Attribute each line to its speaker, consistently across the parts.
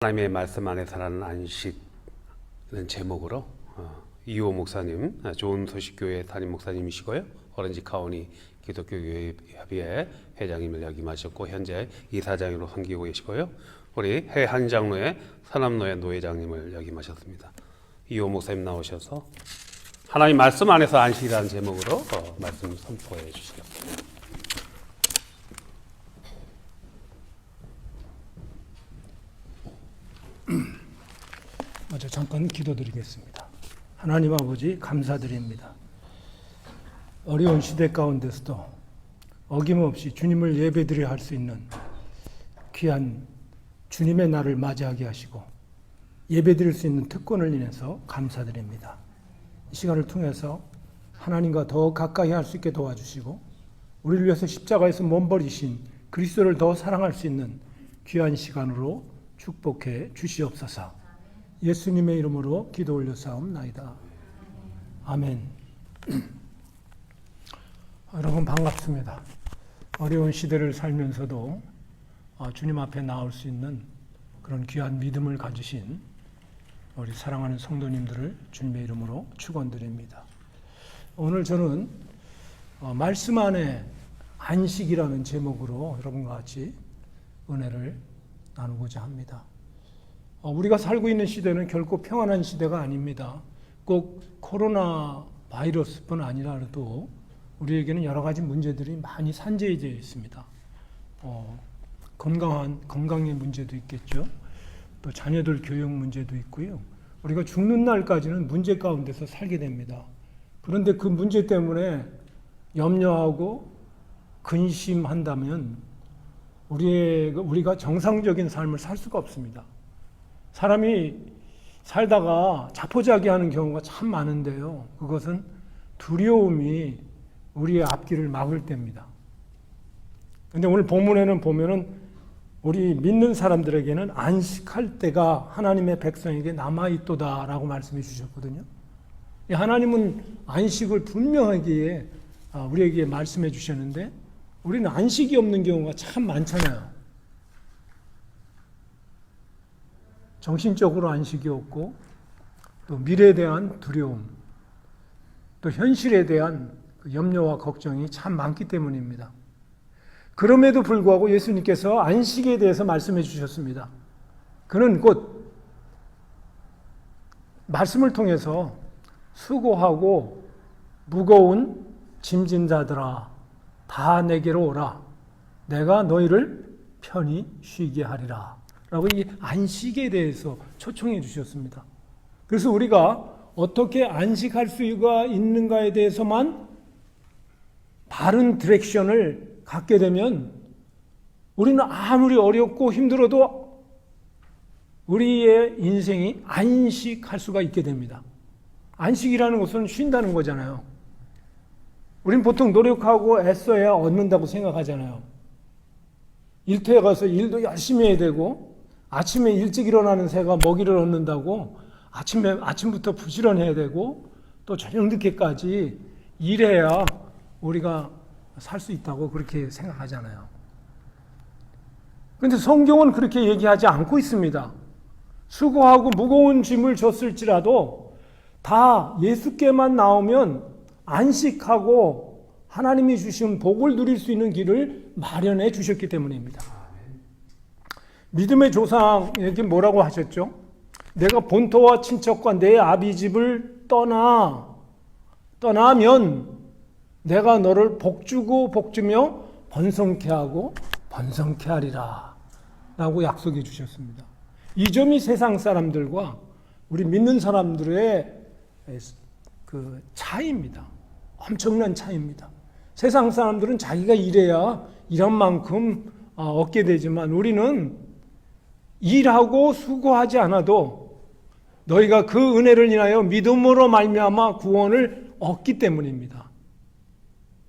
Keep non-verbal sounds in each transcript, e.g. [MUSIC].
Speaker 1: 하나님의 말씀 안에서라는 안식은 제목으로 어, 이호 목사님, 아, 좋은 소식교회 담임 목사님이시고요. 오렌지 카운티 기독교 교회 협의회 회장님을 역임하셨고 현재 이사장으로 섬기고 계시고요. 우리 해한 장로의 서남노회 노회장님을 역임하셨습니다. 이호 목사님 나오셔서 하나님 말씀 안에서 안식이라는 제목으로 어, 말씀 선포해 주시겠습니다.
Speaker 2: 먼저 잠깐 기도드리겠습니다. 하나님 아버지 감사드립니다. 어려운 시대 가운데서도 어김없이 주님을 예배드려야 할수 있는 귀한 주님의 날을 맞이하게 하시고 예배드릴 수 있는 특권을 인해서 감사드립니다. 이 시간을 통해서 하나님과 더 가까이 할 수 있게 도와주시고 우리를 위해서 십자가에서 몸버리신 그리스도를 더 사랑할 수 있는 귀한 시간으로 축복해 주시옵소서. 예수님의 이름으로 기도 올려 싸움나이다. 아멘. [CLEARS THROAT] 여러분 반갑습니다. 어려운 시대를 살면서도 아, 주님 앞에 나올 수 있는 그런 귀한 믿음을 가지신 우리 사랑하는 성도님들을 주님의 이름으로 축원드립니다. 오늘 저는 어, 말씀 안에 안식이라는 제목으로 여러분과 같이 은혜를 나누고자 합니다. 어, 우리가 살고 있는 시대는 결코 평안한 시대가 아닙니다. 꼭 코로나 바이러스뿐 아니라도 우리에게는 여러 가지 문제들이 많이 산재되어 있습니다. 어, 건강한 건강의 문제도 있겠죠. 또 자녀들 교육 문제도 있고요. 우리가 죽는 날까지는 문제 가운데서 살게 됩니다. 그런데 그 문제 때문에 염려하고 근심한다면 우리의 우리가 정상적인 삶을 살 수가 없습니다. 사람이 살다가 자포자기하는 경우가 참 많은데요. 그것은 두려움이 우리의 앞길을 막을 때입니다. 근데 오늘 본문에는 보면은 우리 믿는 사람들에게는 안식할 때가 하나님의 백성에게 남아 있도다라고 말씀해 주셨거든요. 하나님은 안식을 분명하게 아, 우리에게 말씀해 주셨는데 우리는 안식이 없는 경우가 참 많잖아요. 정신적으로 안식이 없고 또 미래에 대한 두려움 또 현실에 대한 그 염려와 걱정이 참 많기 때문입니다. 그럼에도 불구하고 예수님께서 안식에 대해서 말씀해 주셨습니다. 그는 곧 말씀을 통해서 수고하고 무거운 짐진 자들아 다 내게로 오라 내가 너희를 편히 쉬게 하리라 라고 이 안식에 대해서 초청해 주셨습니다. 그래서 우리가 어떻게 안식할 수가 있는가에 대해서만 바른 디렉션을 갖게 되면 우리는 아무리 어렵고 힘들어도 우리의 인생이 안식할 수가 있게 됩니다. 안식이라는 것은 쉰다는 거잖아요. 우린 보통 노력하고 애써야 얻는다고 생각하잖아요. 일터에 가서 일도 열심히 해야 되고 아침에 일찍 일어나는 새가 먹이를 얻는다고 아침에 아침부터 부지런해야 되고 또 저녁 늦게까지 일해야 우리가 살 수 있다고 그렇게 생각하잖아요. 그런데 성경은 그렇게 얘기하지 않고 있습니다. 수고하고 무거운 짐을 졌을지라도 다 예수께만 나오면 안식하고 하나님이 주신 복을 누릴 수 있는 길을 마련해 주셨기 때문입니다. 믿음의 조상에게 뭐라고 하셨죠? 내가 본토와 친척과 내 아비 집을 떠나 떠나면 내가 너를 복주고 복주며 번성케 하고 번성케 하리라 라고 약속해 주셨습니다. 이 점이 세상 사람들과 우리 믿는 사람들의 그 차이입니다. 엄청난 차이입니다. 세상 사람들은 자기가 일해야 일한 만큼 어, 얻게 되지만 우리는 일하고 수고하지 않아도 너희가 그 은혜를 인하여 믿음으로 말미암아 구원을 얻기 때문입니다.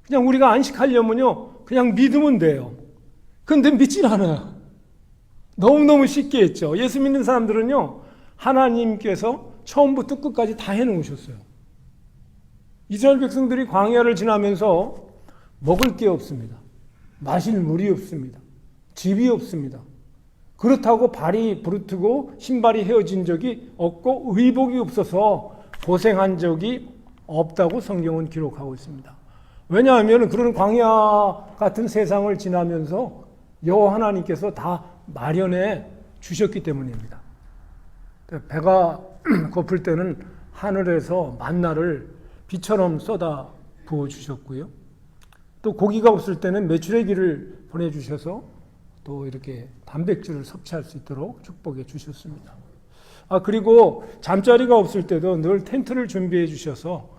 Speaker 2: 그냥 우리가 안식하려면요, 그냥 믿으면 돼요. 근데 믿질 않아요. 너무너무 쉽게 했죠. 예수 믿는 사람들은요, 하나님께서 처음부터 끝까지 다 해놓으셨어요. 이스라엘 백성들이 광야를 지나면서 먹을 게 없습니다. 마실 물이 없습니다. 집이 없습니다. 그렇다고 발이 부르트고 신발이 헤어진 적이 없고 의복이 없어서 고생한 적이 없다고 성경은 기록하고 있습니다. 왜냐하면 그런 광야 같은 세상을 지나면서 여호와 하나님께서 다 마련해 주셨기 때문입니다. 배가 [CLEARS THROAT] 고플 때는 하늘에서 만나를 비처럼 쏟아 부어 주셨고요. 또 고기가 없을 때는 메추라기를 보내 주셔서 또 이렇게 단백질을 섭취할 수 있도록 축복해 주셨습니다. 아 그리고 잠자리가 없을 때도 늘 텐트를 준비해 주셔서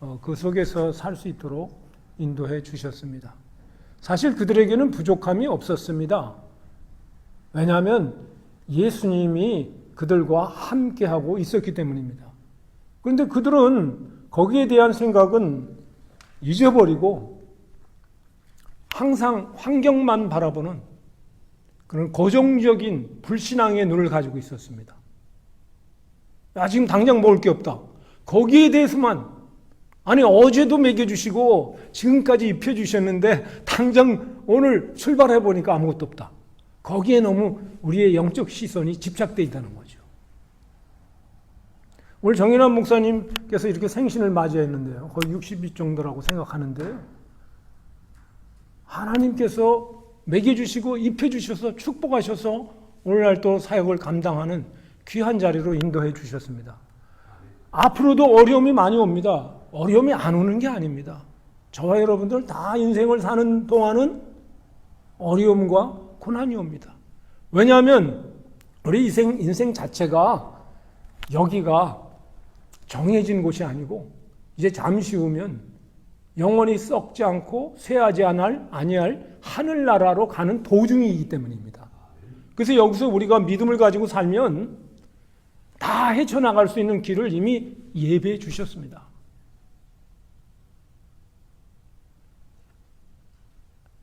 Speaker 2: 어, 그 속에서 살 수 있도록 인도해 주셨습니다. 사실 그들에게는 부족함이 없었습니다. 왜냐하면 예수님이 그들과 함께하고 있었기 때문입니다. 그런데 그들은 거기에 대한 생각은 잊어버리고 항상 환경만 바라보는 그런 고정적인 불신앙의 눈을 가지고 있었습니다. 야, 지금 당장 먹을 게 없다. 거기에 대해서만 아니 어제도 먹여주시고 지금까지 입혀주셨는데 당장 오늘 출발해 보니까 아무것도 없다. 거기에 너무 우리의 영적 시선이 집착되어 있다는 거죠. 오늘 정인환 목사님께서 이렇게 생신을 맞이했는데요. 거의 60일 정도라고 생각하는데요. 하나님께서 먹여주시고 입혀주셔서 축복하셔서 오늘날 또 사역을 감당하는 귀한 자리로 인도해 주셨습니다. 앞으로도 어려움이 많이 옵니다. 어려움이 안 오는 게 아닙니다. 저와 여러분들 다 인생을 사는 동안은 어려움과 고난이 옵니다. 왜냐하면 우리 인생, 인생 자체가 여기가 정해진 곳이 아니고 이제 잠시 후면 영원히 썩지 않고 쇠하지 않을 아니할 하늘나라로 가는 도중이기 때문입니다. 그래서 여기서 우리가 믿음을 가지고 살면 다 헤쳐나갈 수 있는 길을 이미 예배해 주셨습니다.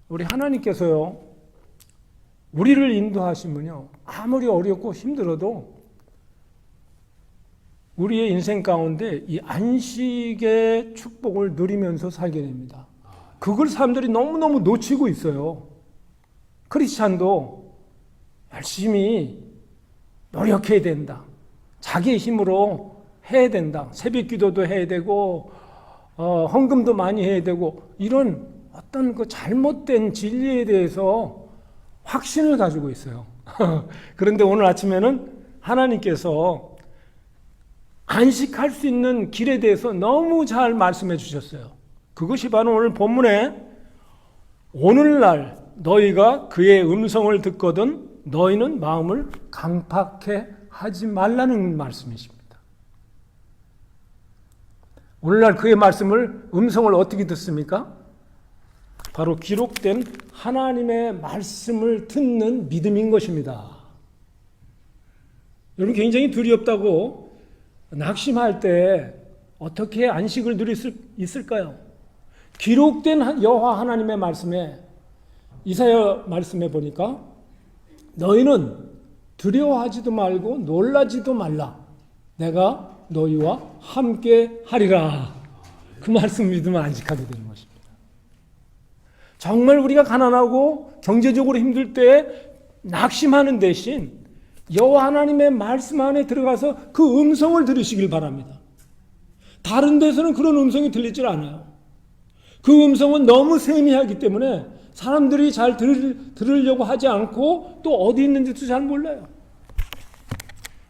Speaker 2: 우리 하나님께서요, 우리를 인도하시면요, 아무리 어렵고 힘들어도 우리의 인생 가운데 이 안식의 축복을 누리면서 살게 됩니다. 그걸 사람들이 너무너무 놓치고 있어요. 크리스찬도 열심히 노력해야 된다. 자기의 힘으로 해야 된다. 새벽 기도도 해야 되고, 어, 헌금도 많이 해야 되고, 이런 어떤 그 잘못된 진리에 대해서 확신을 가지고 있어요. [LAUGHS] 그런데 오늘 아침에는 하나님께서 안식할 수 있는 길에 대해서 너무 잘 말씀해 주셨어요. 그것이 바로 오늘 본문에 오늘날 너희가 그의 음성을 듣거든 너희는 마음을 강팍해 하지 말라는 말씀이십니다. 오늘날 그의 말씀을 음성을 어떻게 듣습니까? 바로 기록된 하나님의 말씀을 듣는 믿음인 것입니다. 여러분 굉장히 두렵다고 낙심할 때 어떻게 안식을 누릴 수 있을까요? 기록된 여호와 하나님의 말씀에 이사야 말씀에 보니까 너희는 두려워하지도 말고 놀라지도 말라. 내가 너희와 함께 하리라. 그 말씀 믿으면 안식하게 되는 것입니다. 정말 우리가 가난하고 경제적으로 힘들 때 낙심하는 대신 여호와 하나님의 말씀 안에 들어가서 그 음성을 들으시길 바랍니다. 다른 데서는 그런 음성이 들리질 않아요. 그 음성은 너무 세미하기 때문에 사람들이 잘 들, 들으려고 하지 않고 또 어디 있는지도 잘 몰라요.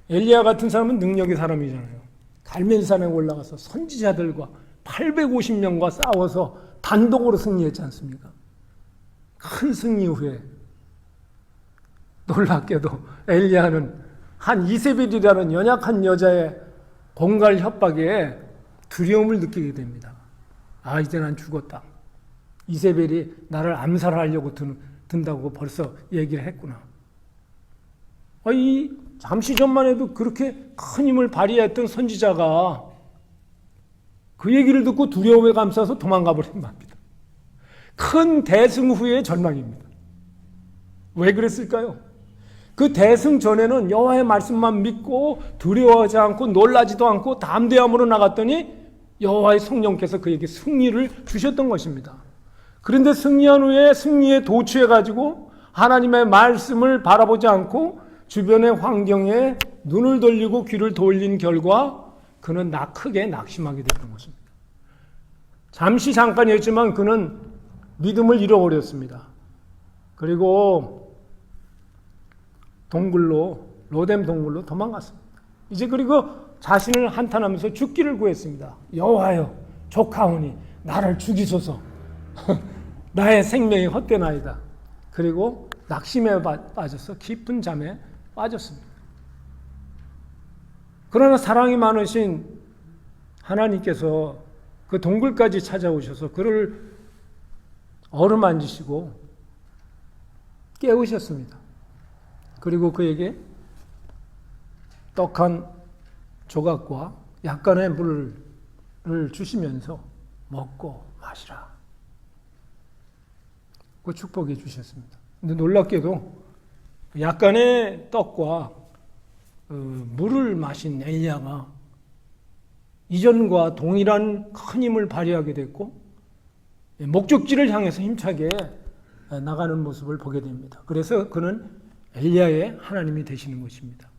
Speaker 2: 엘리야 같은 사람은 능력의 사람이잖아요. 갈멜산에 올라가서 선지자들과 850명과 싸워서 단독으로 승리했지 않습니까? 큰 승리 후에 놀랍게도 엘리야는 한 이세벨이라는 연약한 여자의 공갈 협박에 두려움을 느끼게 됩니다. 아 이제 난 죽었다. 이세벨이 나를 암살하려고 든, 든다고 벌써 얘기를 했구나. 아, 이 잠시 전만 해도 그렇게 큰 힘을 발휘했던 선지자가 그 얘기를 듣고 두려움에 감싸서 도망가 버린 겁니다. 큰 대승 후의 절망입니다. 왜 그랬을까요? 그 대승 전에는 여호와의 말씀만 믿고 두려워하지 않고 놀라지도 않고 담대함으로 나갔더니 여호와의 성령께서 그에게 승리를 주셨던 것입니다. 그런데 승리한 후에 승리에 도취해 가지고 하나님의 말씀을 바라보지 않고 주변의 환경에 눈을 돌리고 귀를 돌린 결과 그는 나 크게 낙심하게 됐던 것입니다. 잠시 잠깐이었지만 그는 믿음을 잃어버렸습니다. 그리고 동굴로 로뎀 동굴로 도망갔습니다. 이제 그리고 자신을 한탄하면서 죽기를 구했습니다. 여호와여 족하오니 나를 죽이소서. [LAUGHS] 나의 생명이 헛되나이다. 그리고 낙심에 빠- 빠져서 깊은 잠에 빠졌습니다. 그러나 사랑이 많으신 하나님께서 그 동굴까지 찾아오셔서 그를 어루만지시고 깨우셨습니다. 그리고 그에게 떡한 조각과 약간의 물을 주시면서 먹고 마시라. 그 축복해 주셨습니다. 근데 놀랍게도 약간의 떡과 어, 물을 마신 엘리야가 이전과 동일한 큰 힘을 발휘하게 됐고 목적지를 향해서 힘차게 나가는 모습을 보게 됩니다. 그래서 그는 엘리야의 하나님이 되시는 것입니다.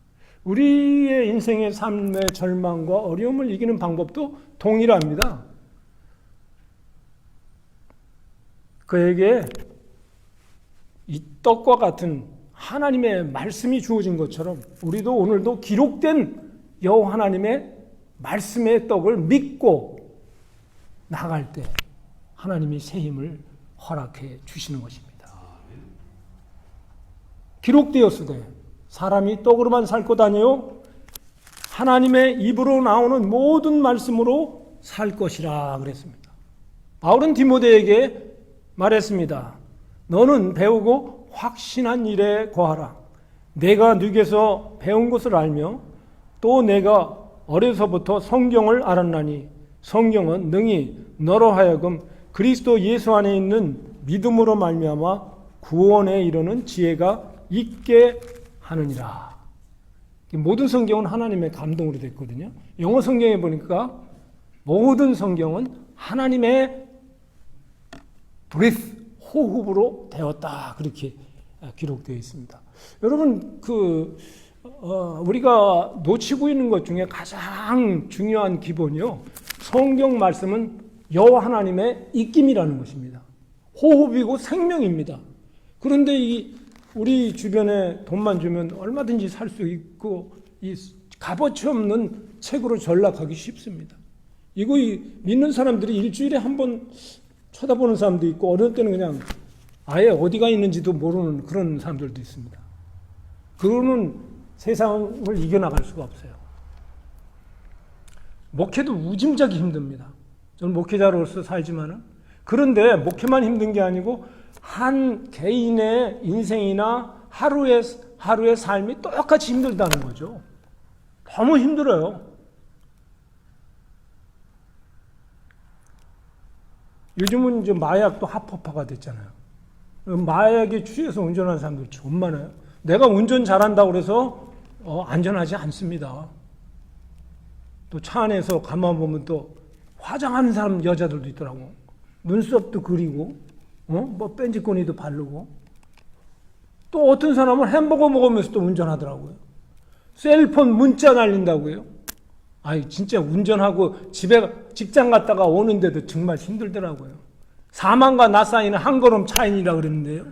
Speaker 2: 우리의 인생의 삶의 절망과 어려움을 이기는 방법도 동일합니다. 그에게 이 떡과 같은 하나님의 말씀이 주어진 것처럼 우리도 오늘도 기록된 여호와 하나님의 말씀의 떡을 믿고 나갈 때 하나님이 새 힘을 허락해 주시는 것입니다. 기록되었으되 사람이 떡으로만 살 것 아니요 하나님의 입으로 나오는 모든 말씀으로 살 것이라 그랬습니다. 바울은 디모데에게 말했습니다. 너는 배우고 확신한 일에 거하라. 내가 네게서 배운 것을 알며 또 내가 어려서부터 성경을 알았나니 성경은 능히 너로 하여금 그리스도 예수 안에 있는 믿음으로 말미암아 구원에 이르는 지혜가 있게 하느니라. 모든 성경은 하나님의 감동으로 됐거든요. 영어 성경에 보니까 모든 성경은 하나님의 breath, 호흡으로 되었다. 그렇게 기록되어 있습니다. 여러분, 그, 어, 우리가 놓치고 있는 것 중에 가장 중요한 기본이요. 성경 말씀은 여호와 하나님의 입김이라는 것입니다. 호흡이고 생명입니다. 그런데 이 우리 주변에 돈만 주면 얼마든지 살 수 있고 이 값어치 없는 책으로 전락하기 쉽습니다. 이거 이 믿는 사람들이 일주일에 한 번 쳐다보는 사람도 있고 어느 때는 그냥 아예 어디가 있는지도 모르는 그런 사람들도 있습니다. 그거는 세상을 이겨나갈 수가 없어요. 목회도 우짐작이 힘듭니다. 저는 목회자로서 살지만은 그런데 목회만 힘든 게 아니고 한 개인의 인생이나 하루의 하루의 삶이 똑같이 힘들다는 거죠. 너무 힘들어요. 요즘은 이제 마약도 합법화가 됐잖아요. 마약에 취해서 운전하는 사람들 좀 많아요. 내가 운전 잘한다고 그래서 어, 안전하지 않습니다. 또 차 안에서 가만 보면 또 화장하는 사람 여자들도 있더라고. 눈썹도 그리고, 어? 뭐 뺀지꼬니도 바르고. 또 어떤 사람은 햄버거 먹으면서 또 운전하더라고요. 셀폰 문자 날린다고요. 아이 진짜 운전하고 집에 직장 갔다가 오는데도 정말 힘들더라고요. 사망과 나 사이는 한 걸음 차이라 그랬는데요.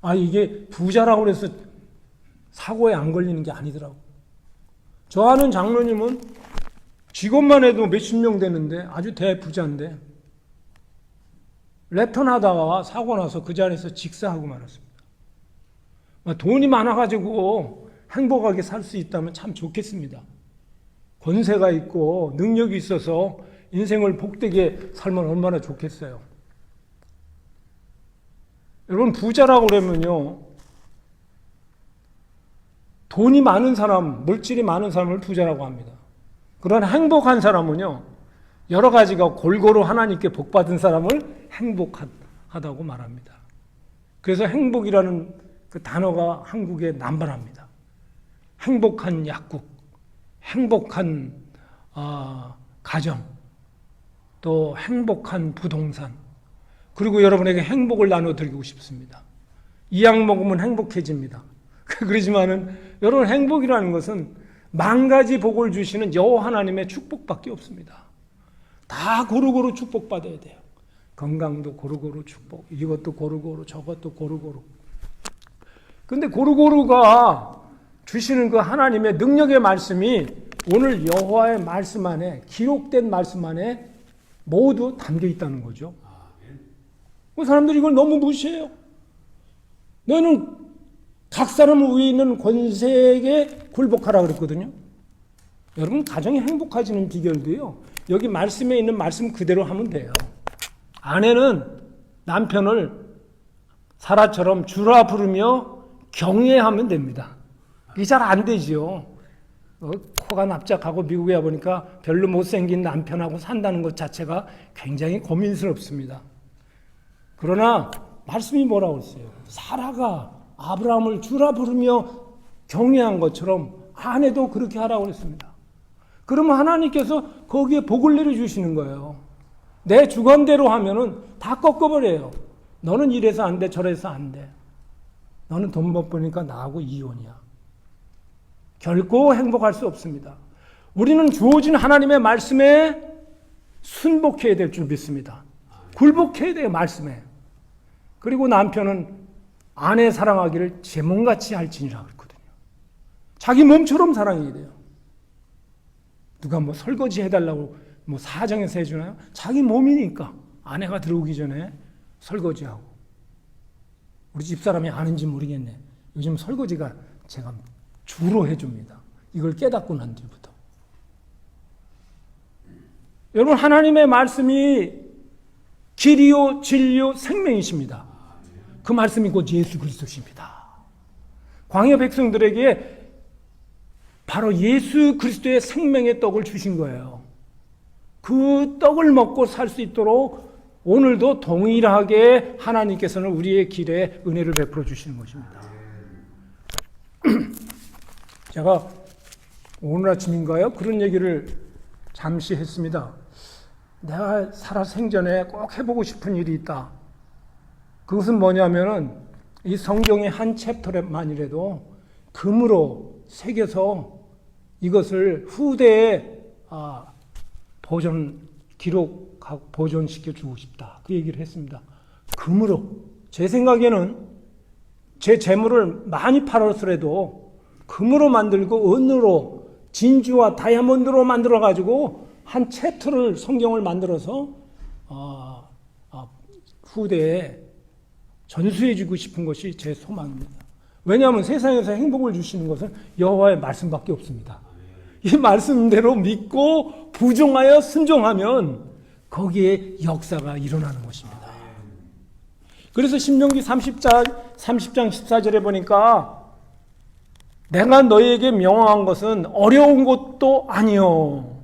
Speaker 2: 아 이게 부자라고 그래서 사고에 안 걸리는 게 아니더라고. 저 아는 장로님은 직원만 해도 몇십 명 되는데 아주 대부자인데 랩턴 하다가 사고 나서 그 자리에서 직사하고 말았습니다. 돈이 많아가지고 행복하게 살 수 있다면 참 좋겠습니다. 권세가 있고 능력이 있어서 인생을 복되게 살면 얼마나 좋겠어요. 여러분 부자라고 그러면요. 돈이 많은 사람, 물질이 많은 사람을 부자라고 합니다. 그러나 행복한 사람은요. 여러 가지가 골고루 하나님께 복 받은 사람을 행복하다고 말합니다. 그래서 행복이라는 그 단어가 한국에 남발합니다. 행복한 약국, 행복한 어, 가정, 또 행복한 부동산, 그리고 여러분에게 행복을 나눠드리고 싶습니다. 이 약 먹으면 행복해집니다. [LAUGHS] 그러지만은 여러분 행복이라는 것은 만 가지 복을 주시는 여호와 하나님의 축복밖에 없습니다. 다 고루고루 축복받아야 돼요. 건강도 고루고루 축복, 이것도 고루고루, 저것도 고루고루. 근데 고루고루가 주시는 그 하나님의 능력의 말씀이 오늘 여호와의 말씀 안에 기록된 말씀 안에 모두 담겨 있다는 거죠. 그 사람들이 이걸 너무 무시해요. 너는 각 사람 위에 있는 권세에게 굴복하라 그랬거든요. 여러분 가정이 행복해지는 비결도요. 여기 말씀에 있는 말씀 그대로 하면 돼요. 아내는 남편을 사라처럼 주라 부르며 경외하면 됩니다. 이게 잘 안 되지요. 어, 코가 납작하고 미국에 와 보니까 별로 못생긴 남편하고 산다는 것 자체가 굉장히 고민스럽습니다. 그러나 말씀이 뭐라고 했어요? 사라가 아브라함을 주라 부르며 경외한 것처럼 아내도 그렇게 하라고 했습니다. 그러면 하나님께서 거기에 복을 내려 주시는 거예요. 내 주관대로 하면은 다 꺾어버려요. 너는 이래서 안 돼, 저래서 안 돼. 너는 돈 못 버니까 나하고 이혼이야. 결코 행복할 수 없습니다. 우리는 주어진 하나님의 말씀에 순복해야 될 줄 믿습니다. 굴복해야 돼요, 말씀에. 그리고 남편은 아내 사랑하기를 제 몸같이 할지니라 그랬거든요. 자기 몸처럼 사랑해야 돼요. 누가 뭐 설거지 해달라고 뭐 사정해서 해주나요? 자기 몸이니까 아내가 들어오기 전에 설거지하고 우리 집사람이 아는지 모르겠네. 요즘 설거지가 제가 주로 해줍니다. 이걸 깨닫고 난 뒤부터. 여러분 하나님의 말씀이 길이요 진리요 생명이십니다. 그 말씀이 곧 예수 그리스도십니다. 광야 백성들에게 바로 예수 그리스도의 생명의 떡을 주신 거예요. 그 떡을 먹고 살 수 있도록 오늘도 동일하게 하나님께서는 우리의 길에 은혜를 베풀어 주시는 것입니다. [CLEARS THROAT] 제가 오늘 아침인가요? 그런 얘기를 잠시 했습니다. 내가 살아 생전에 꼭 해보고 싶은 일이 있다. 그것은 뭐냐면은 이 성경의 한 챕터만이라도 금으로 새겨서 이것을 후대에 아, 보존 기록 보존시켜 주고 싶다. 그 얘기를 했습니다. 금으로 제 생각에는 제 재물을 많이 팔았더라도 금으로 만들고 은으로 진주와 다이아몬드로 만들어 가지고 한 챕터를 성경을 만들어서 어, 어, 후대에 전수해 주고 싶은 것이 제 소망입니다. 왜냐하면 세상에서 행복을 주시는 것은 여호와의 말씀밖에 없습니다. 이 말씀대로 믿고 부정하여 순종하면 거기에 역사가 일어나는 것입니다. 그래서 신명기 30장 30장 14절에 보니까 내가 너희에게 명령한 것은 어려운 것도 아니요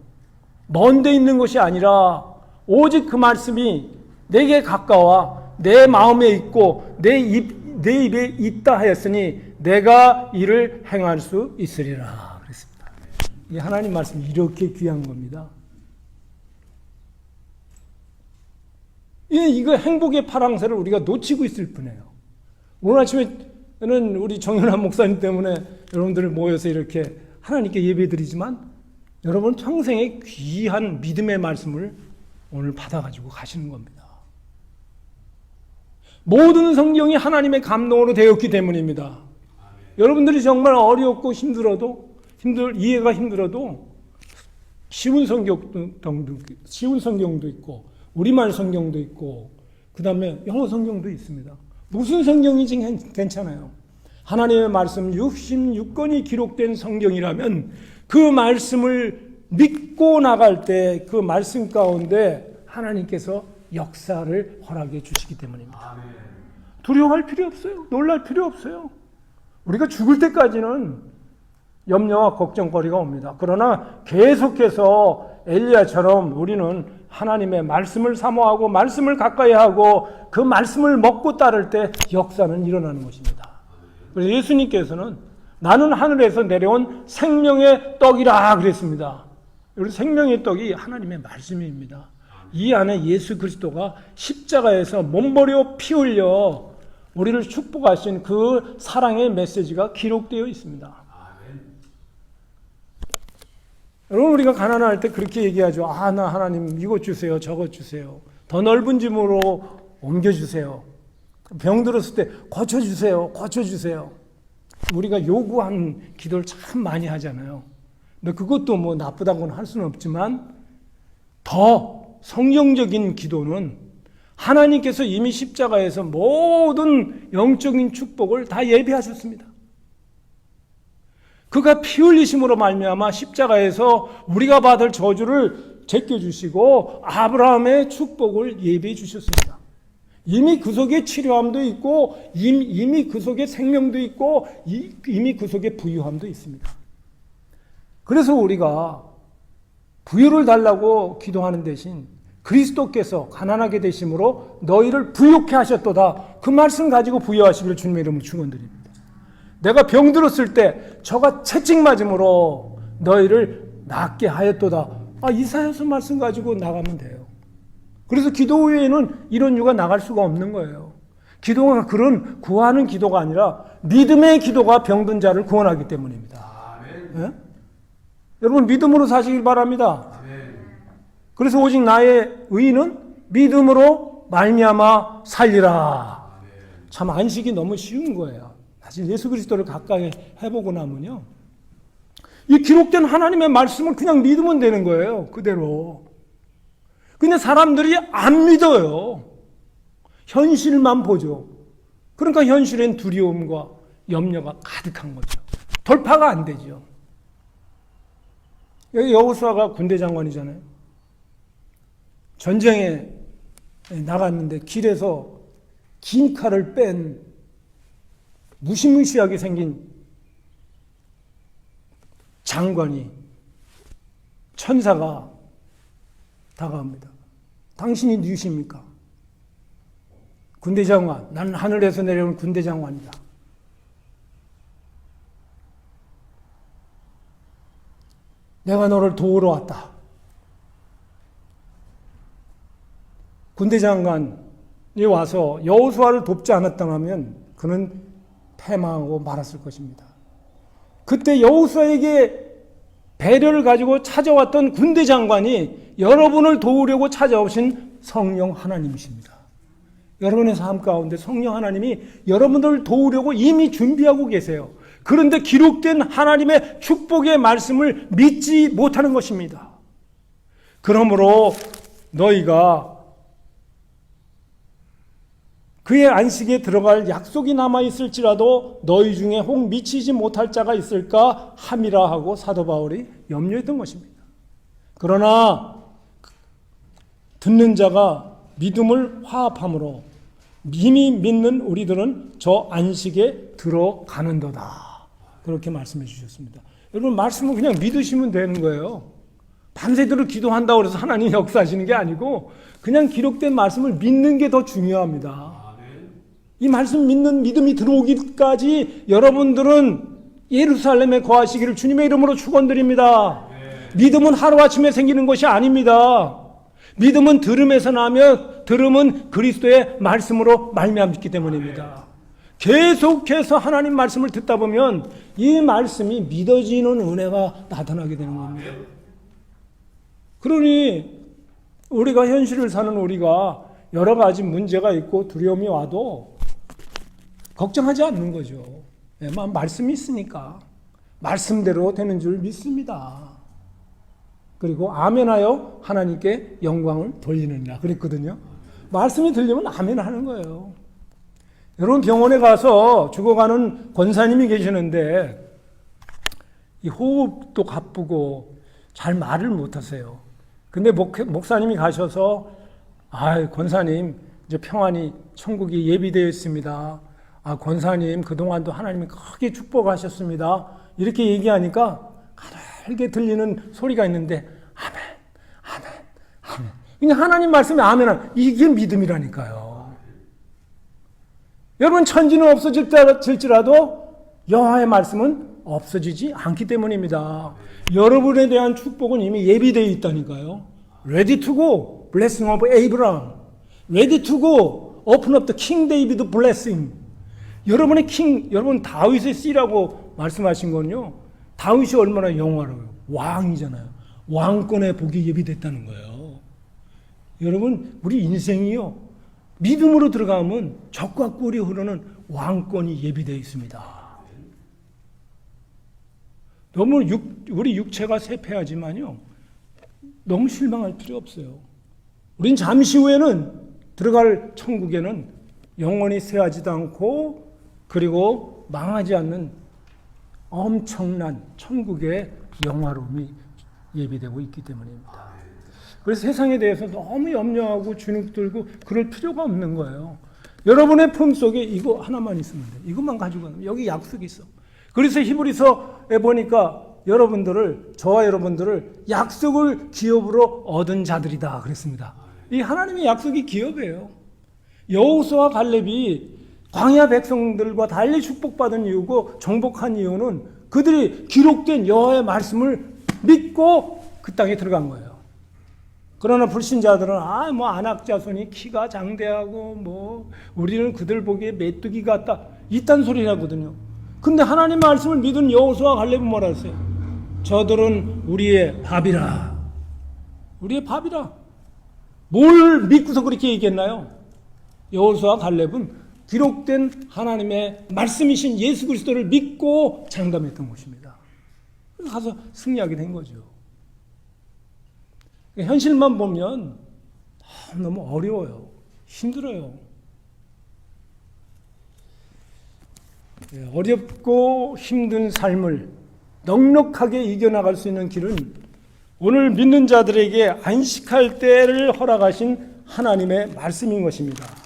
Speaker 2: 먼데 있는 것이 아니라 오직 그 말씀이 내게 가까워 내 마음에 있고 내 입 내 입에 있다 하였으니 내가 이를 행할 수 있으리라 하나님 말씀이 이렇게 귀한 겁니다. 이 이거 행복의 파랑새를 우리가 놓치고 있을 뿐이에요. 오늘 아침에는 우리 정연한 목사님 때문에 여러분들 모여서 이렇게 하나님께 예배드리지만 여러분 평생의 귀한 믿음의 말씀을 오늘 받아가지고 가시는 겁니다. 모든 성경이 하나님의 감동으로 되었기 때문입니다. 여러분들이 정말 어렵고 힘들어도 힘들 이해가 힘들어도 쉬운 성경도 쉬운 성경도 있고 우리말 성경도 있고 그다음에 영어 성경도 있습니다. 무슨 성경이지 괜찮아요. 하나님의 말씀 66권이 기록된 성경이라면 그 말씀을 믿고 나갈 때 그 말씀 가운데 하나님께서 역사를 허락해 주시기 때문입니다. 두려워할 필요 없어요. 놀랄 필요 없어요. 우리가 죽을 때까지는 염려와 걱정거리가 옵니다. 그러나 계속해서 엘리야처럼 우리는 하나님의 말씀을 사모하고 말씀을 가까이 하고 그 말씀을 먹고 따를 때 역사는 일어나는 것입니다. 그래서 예수님께서는 나는 하늘에서 내려온 생명의 떡이라 그랬습니다. 우리 생명의 떡이 하나님의 말씀입니다. 이 안에 예수 그리스도가 십자가에서 몸버려 피 흘려 우리를 축복하신 그 사랑의 메시지가 기록되어 있습니다. 여러분 우리가 가난할 때 그렇게 얘기하죠. 아, 나 하나님 이것 주세요. 저것 주세요. 더 넓은 집으로 옮겨 주세요. 병 들었을 때 고쳐 주세요. 고쳐 주세요. 우리가 요구하는 기도를 참 많이 하잖아요. 근데 그것도 뭐 나쁘다고는 할 수는 없지만 더 성경적인 기도는 하나님께서 이미 십자가에서 모든 영적인 축복을 다 예비하셨습니다. 그가 피 흘리심으로 말미암아 십자가에서 우리가 받을 저주를 제껴 주시고 아브라함의 축복을 예비해 주셨습니다. 이미 그 속에 치료함도 있고 이미, 그 속에 생명도 있고 이- 이미 그 속에 부유함도 있습니다. 그래서 우리가 부유를 달라고 기도하는 대신 그리스도께서 가난하게 되심으로 너희를 부유케 하셨도다. 그 말씀 가지고 부유하시기를 주님의 이름으로 축원드립니다. 내가 병들었을 때 저가 채찍 맞음으로 너희를 낫게 하였도다. 아, 이사야서 말씀 가지고 나가면 돼요. 그래서 기도 외에는 이런 유가 나갈 수가 없는 거예요. 기도가 그런 구하는 기도가 아니라 믿음의 기도가 병든 자를 구원하기 때문입니다. 예? 여러분 믿음으로 사시길 바랍니다. 그래서 오직 나의 의는 믿음으로 말미암아 살리라. 참 안식이 너무 쉬운 거예요. 사실 예수 그리스도를 가까이 해보고 나면요. 이 기록된 하나님의 말씀을 그냥 믿으면 되는 거예요. 그대로. 근데 사람들이 안 믿어요. 현실만 보죠. 그러니까 현실엔 두려움과 염려가 가득한 거죠. 돌파가 안 되죠. 여기 여호수아가 군대 장관이잖아요. 전쟁에 나갔는데 길에서 긴 칼을 뺀 무시무시하게 생긴 장관이 천사가 다가옵니다. 당신이 누구십니까? 군대 장관. 나는 하늘에서 내려온 군대 장관이다. 내가 너를 도우러 왔다. 군대 장관이 와서 여호수아를 돕지 않았다면 그는 패망하고 말았을 것입니다. 그때 여호수아에게 배려를 가지고 찾아왔던 군대 장관이 여러분을 도우려고 찾아오신 성령 하나님이십니다. 여러분의 삶 가운데 성령 하나님이 여러분들을 도우려고 이미 준비하고 계세요. 그런데 기록된 하나님의 축복의 말씀을 믿지 못하는 것입니다. 그러므로 너희가 그의 안식에 들어갈 약속이 남아 있을지라도 너희 중에 혹 미치지 못할 자가 있을까 함이라 하고 사도 바울이 염려했던 것입니다. 그러나 듣는 자가 믿음을 화합함으로 이미 믿는 우리들은 저 안식에 들어가는도다. 그렇게 말씀해 주셨습니다. 여러분 말씀은 그냥 믿으시면 되는 거예요. 밤새도록 기도한다고 해서 하나님 역사하시는 게 아니고 그냥 기록된 말씀을 믿는 게 더 중요합니다. 이 말씀 믿는 믿음이 들어오기까지 여러분들은 예루살렘에 거하시기를 주님의 이름으로 축원드립니다. 믿음은 하루아침에 생기는 것이 아닙니다. 믿음은 들음에서 나며 들음은 그리스도의 말씀으로 말미암기 때문입니다. 계속해서 하나님 말씀을 듣다 보면 이 말씀이 믿어지는 은혜가 나타나게 되는 겁니다. 그러니 우리가 현실을 사는 우리가 여러 가지 문제가 있고 두려움이 와도 걱정하지 않는 거죠. 예, 마- 말씀이 있으니까 말씀대로 되는 줄 믿습니다. 그리고 아멘하여 하나님께 영광을 돌리느니라 그랬거든요. 말씀이 들리면 아멘 하는 거예요. 여러분 병원에 가서 죽어가는 권사님이 계시는데 이 호흡도 가쁘고 잘 말을 못 하세요. 근데 목, 목사님이 가셔서 아, 권사님 이제 평안히 천국이 예비되어 있습니다. 아, 권사님 그동안도 하나님이 크게 축복하셨습니다. 이렇게 얘기하니까 가늘게 들리는 소리가 있는데 아멘, 아멘, 아멘. 그냥 하나님 말씀에 아멘 이게 믿음이라니까요. 여러분 천지는 없어질지라도 여호와의 말씀은 없어지지 않기 때문입니다. 여러분에 대한 축복은 이미 예비되어 있다니까요. Ready to go, blessing of Abraham. Ready to go, open up the King David blessing. 여러분의 킹, 여러분 다윗의 씨라고 말씀하신 건요. 다윗이 얼마나 영화로워요. 왕이잖아요. 왕권의 복이 예비됐다는 거예요. 여러분, 우리 인생이요. 믿음으로 들어가면 적과 꿀이 흐르는 왕권이 예비되어 있습니다. 너무 육, 우리 육체가 쇠폐하지만요. 너무 실망할 필요 없어요. 우린 잠시 후에는 들어갈 천국에는 영원히 쇠하지도 않고 그리고 망하지 않는 엄청난 천국의 영화로움이 예비되고 있기 때문입니다. 그래서 세상에 대해서 너무 염려하고 주눅 들고 그럴 필요가 없는 거예요. 여러분의 품 속에 이거 하나만 있으면 돼. 이것만 가지고 가면 여기 약속이 있어. 그래서 히브리서에 보니까 여러분들을 저와 여러분들을 약속을 기업으로 얻은 자들이다 그랬습니다. 이 하나님의 약속이 기업이에요. 여호수와 갈렙이 광야 백성들과 달리 축복받은 이유고 정복한 이유는 그들이 기록된 여호와의 말씀을 믿고 그 땅에 들어간 거예요. 그러나 불신자들은 아 뭐 안악 자손이 키가 장대하고 뭐 우리는 그들 보기에 메뚜기 같다 이딴 소리 하거든요. 근데 하나님 말씀을 믿은 여호수와 갈렙은 뭐라 했어요? 저들은 우리의 밥이라. 우리의 밥이라. 뭘 믿고서 그렇게 얘기했나요? 여호수와 갈렙은 기록된 하나님의 말씀이신 예수 그리스도를 믿고 장담했던 것입니다. 가서 승리하게 된 거죠. 현실만 보면 너무 어려워요. 힘들어요. 예, 어렵고 힘든 삶을 넉넉하게 이겨나갈 수 있는 길은 오늘 믿는 자들에게 안식할 때를 허락하신 하나님의 말씀인 것입니다.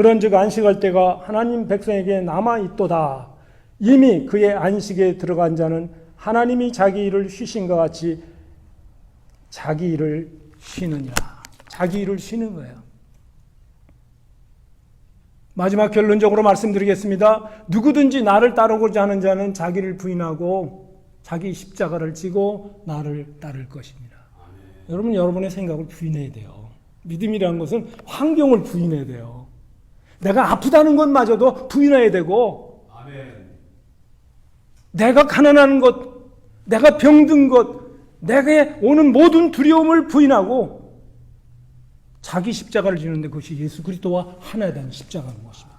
Speaker 2: 그런즉 안식할 때가 하나님 백성에게 남아 있도다. 이미 그의 안식에 들어간 자는 하나님이 자기 일을 쉬신과 같이 자기 일을 쉬느니라. 자기 일을 쉬는 거예요. 마지막 결론적으로 말씀드리겠습니다. 누구든지 나를 따르고자 하는 자는 자기를 부인하고 자기 십자가를 지고 나를 따를 것입니다. 여러분 여러분의 생각을 부인해야 돼요. 믿음이라는 것은 환경을 부인해야 돼요. 내가 아프다는 것마저도 부인해야 되고 내가 가난한 것, 내가 병든 것, 내게 오는 모든 두려움을 부인하고 자기 십자가를 지는데 그것이 예수 그리스도와 하나에 대한 십자가인 것입니다.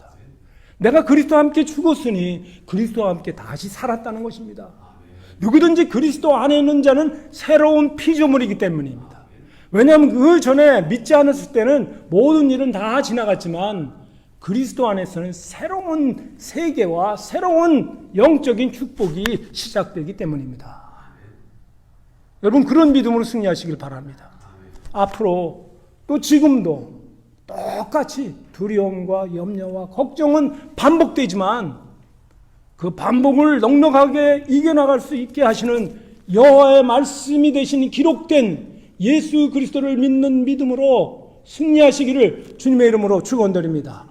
Speaker 2: 내가 그리스도와 함께 죽었으니 그리스도와 함께 다시 살았다는 것입니다. 누구든지 그리스도 안에 있는 자는 새로운 피조물이기 때문입니다. 왜냐하면 그 전에 믿지 않았을 때는 모든 일은 다 지나갔지만 그리스도 안에서는 새로운 세계와 새로운 영적인 축복이 시작되기 때문입니다. 여러분 그런 믿음으로 승리하시길 바랍니다. 앞으로 또 지금도 똑같이 두려움과 염려와 걱정은 반복되지만 그 반복을 넉넉하게 이겨나갈 수 있게 하시는 여호와의 말씀이 되신 기록된 예수 그리스도를 믿는 믿음으로 승리하시기를 주님의 이름으로 축원드립니다.